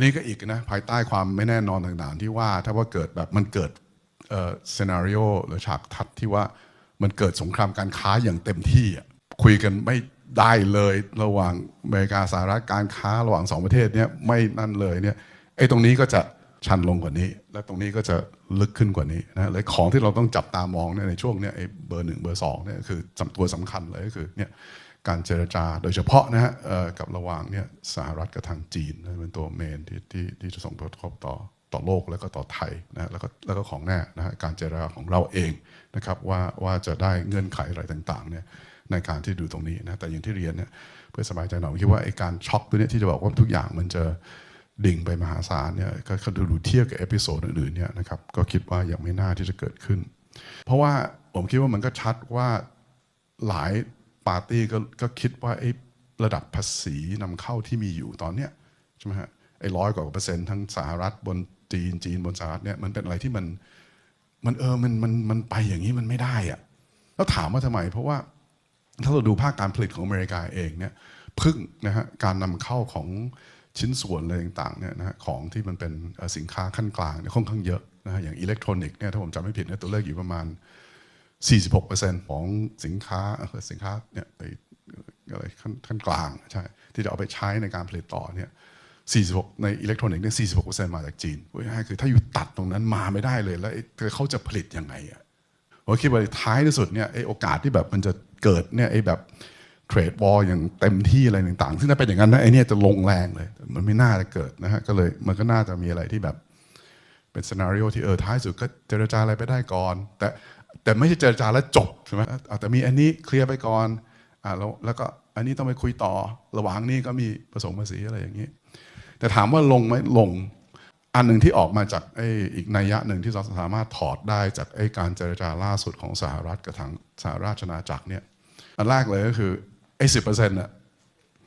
นนี้ก็อีกนะภายใต้ความไม่แน่นอนต่างๆ ที่ว่าถ้าว่าเกิดแบบมันเกิดเอ่อซีนารีโอหรือฉากทัดที่ว่ามันเกิดสงครามการค้าอย่างเต็มที่อะคุยกันไม่ได้เลยระหว่างอเมริกาสหรัฐการค้าระหว่างสองประเทศเนี้ยไม่นั่นเลยเนี่ยไอ้ตรงนี้ก็จะชันลงกว่านี้ และตรงนี้ก็จะลึกขึ้นกว่านี้นะเลยของที่เราต้องจับตามองเนี่ยในช่วงเนี้ยไอ้เบอร์หนึ่งเบอร์สองเนี่ยคือตัวสำคัญเลยก็คือเนี่ย การเจรจาโดยเฉพาะนะฮะกับระหว่างเนี่ยสหรัฐกับทางจีนเป็นตัวเมนที่ที่ที่จะส่งผลกระทบต่อต่อโลกแล้วก็ต่อไทยนะแล้วก็แล้วก็ของแน่นะฮะการเจรจาของเราเองนะครับว่าว่าจะได้เงื่อนไขอะไรต่างๆเนี่ยในการที่ดูตรงนี้นะแต่อย่างที่เรียนเนี่ยเพื่อสบายใจหน่อยผมคิดว่าไอ้การช็อกตัวเนี้ยที่จะบอกว่าทุกอย่างมันจะดิ่งไปมหาศาลเนี่ยก็ก็ดูดูเทียบกับเอพิโซดอื่นๆเนี่ยนะครับก็คิดว่ายังไม่น่าที่จะเกิดขึ้น เพราะว่าผมคิดว่ามันก็ชัดว่าหลาย ปาร์ตี้ก็ก็คิดว่าไอ้ระดับภาษีนำเข้าที่มีอยู่ตอนเนี้ยใช่ไหมฮะไอ้ร้อยกว่าเปอร์เซ็นต์ทั้งสหรัฐบนจีนจีนบนสหรัฐเนี่ยมันเป็นอะไรที่มันมันเออมันมันมันไปอย่างนี้มันไม่ได้อะแล้วถามว่าทำไม เพราะว่าถ้าเราดูภาคการผลิตของอเมริกาเองเนี่ยพึ่งนะฮะการนำเข้าของชิ้นส่วนอะไรต่างๆเนี่ยนะฮะของที่มันเป็นสินค้าขั้นกลางเนี่ยค่อนข้างเยอะนะฮะอย่างอิเล็กทรอนิกส์เนี่ยถ้าผมจำไม่ผิดเนี่ยตัวเลขอยู่ประมาณ 46%ของสินค้าสินค้าเนี่ยไอ้อะไรขั้นขั้นกลางใช่ที่จะเอาไปใช้ในการผลิตต่อเนี่ย46 ในอิเล็กทรอนิกส์เนี่ย46%มาจากจีนพูดง่ายคือถ้าอยู่ตัดตรงนั้นมาไม่ได้เลย แล้วไอ้เขาจะผลิตยังไงอะผมคิดว่าท้ายที่สุดเนี่ยไอ้โอกาสที่แบบมันจะเกิดเนี่ยไอ้แบบเทรดวอลอย่างเต็มที่อะไรต่างๆซึ่งถ้าเป็นอย่างนั้นนะไอ้เนี่ยจะลงแรงเลย มันไม่น่าจะเกิดนะฮะก็เลยมันก็น่าจะมีอะไรที่แบบเป็นซีนารีโอที่เออท้ายสุดก็เจรจาอะไรไปได้ก่อน แต่ แต่ไม่ใช่เจรจาแล้วจบใช่ไหมแต่มีอันนี้เคลียร์ไปก่อนอ่าแล้วแล้วก็อันนี้ต้องไปคุยต่อระหว่างนี้ก็มีผสมภาษีอะไรอย่างนี้ แต่ถามว่าลงไหมลง อันหนึ่งที่ออกมาจากไอ้อีกนัยยะหนึ่งที่เราสามารถถอดได้จากไอ้การเจรจาล่าสุดของสหรัฐกับทางสหราชอาณาจักรเนี่ยอันแรกเลยก็คือไอ้สิบเปอร์เซ็นต์น่ะ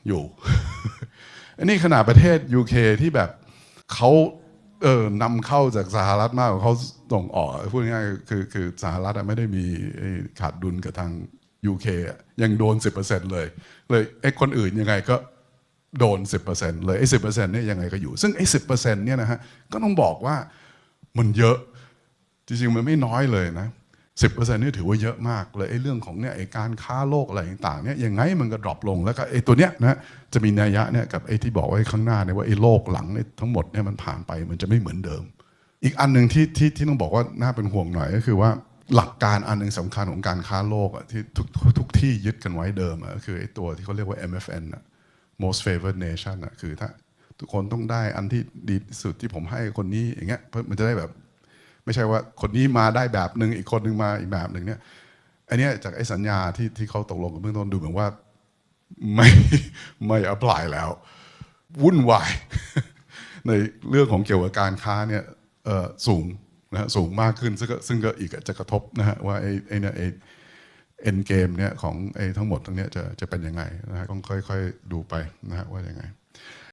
อยู่อันนี้ขนาดประเทศ UK ที่แบบเขา เออนำเข้าจากสหรัฐมากกว่าเขาส่งออกพูดง่ายๆคือคือสหรัฐไม่ได้มีขาดดุลกับทาง UK อะยังโดน 10%เลย เลยไอ้คนอื่นยังไงก็โดน 10%เลยไอ้สิเนี่ยยังไงก็อยู่ ซึ่งไอ้สิเนี่ยนะฮะก็ต้องบอกว่ามันเยอะจริงๆมันไม่น้อยเลยนะ 10%นี่ถือว่าเยอะมากเลยไอ้เรื่องของเนี่ยไอ้การค้าโลกอะไรต่างๆเนี่ยยังไงมันก็ดรอปลงแล้วก็ไอ้ตัวเนี้ยนะจะมีนัยยะเนี่ยกับไอ้ที่บอกไว้ข้างหน้าเนี่ยว่าไอ้โลกหลังเนี่ยทั้งหมดเนี่ยมันผ่านไปมันจะไม่เหมือนเดิม อีกอันหนึ่งที่ที่ที่ต้องบอกว่าน่าเป็นห่วงหน่อยก็คือว่าหลักการอันหนึ่งสำคัญของการค้าโลกอะที่ทุกทุกที่ยึดกันไว้เดิมอะก็คือไอ้ตัวที่เขาเรียกว่า MFN อะ most favored nation อะคือถ้าทุกคนต้องได้อันที่ดีสุดที่ผมให้คนนี้อย่างเงี้ยเพื่อมันจะได้แบบ ไม่ใช่ว่าคนนี้มาได้แบบหนึ่งอีกคนหนึ่งมาอีกแบบหนึ่งเนี่ยอันนี้จากไอ้สัญญาที่ที่เขาตกลงกันเบื้องต้นดูเหมือนว่าไม่ไม่อ p พลายแล้ว วุ่นวาย ในเรื่องของเกี่ยวกับการค้าเนี่ยสูงนะฮะสูงมากขึ้น ซึ่งก็ซึ่งก็อีกจะกระทบนะฮะว่าไอ้ไอ้เนี่ยไอ้เอ็นเกมเนี่ยของไอ้ทั้งหมดทั้งเนี้ยจะจะเป็นยังไงนะฮะต้องค่อย ๆ ดูไปนะฮะว่ายังไง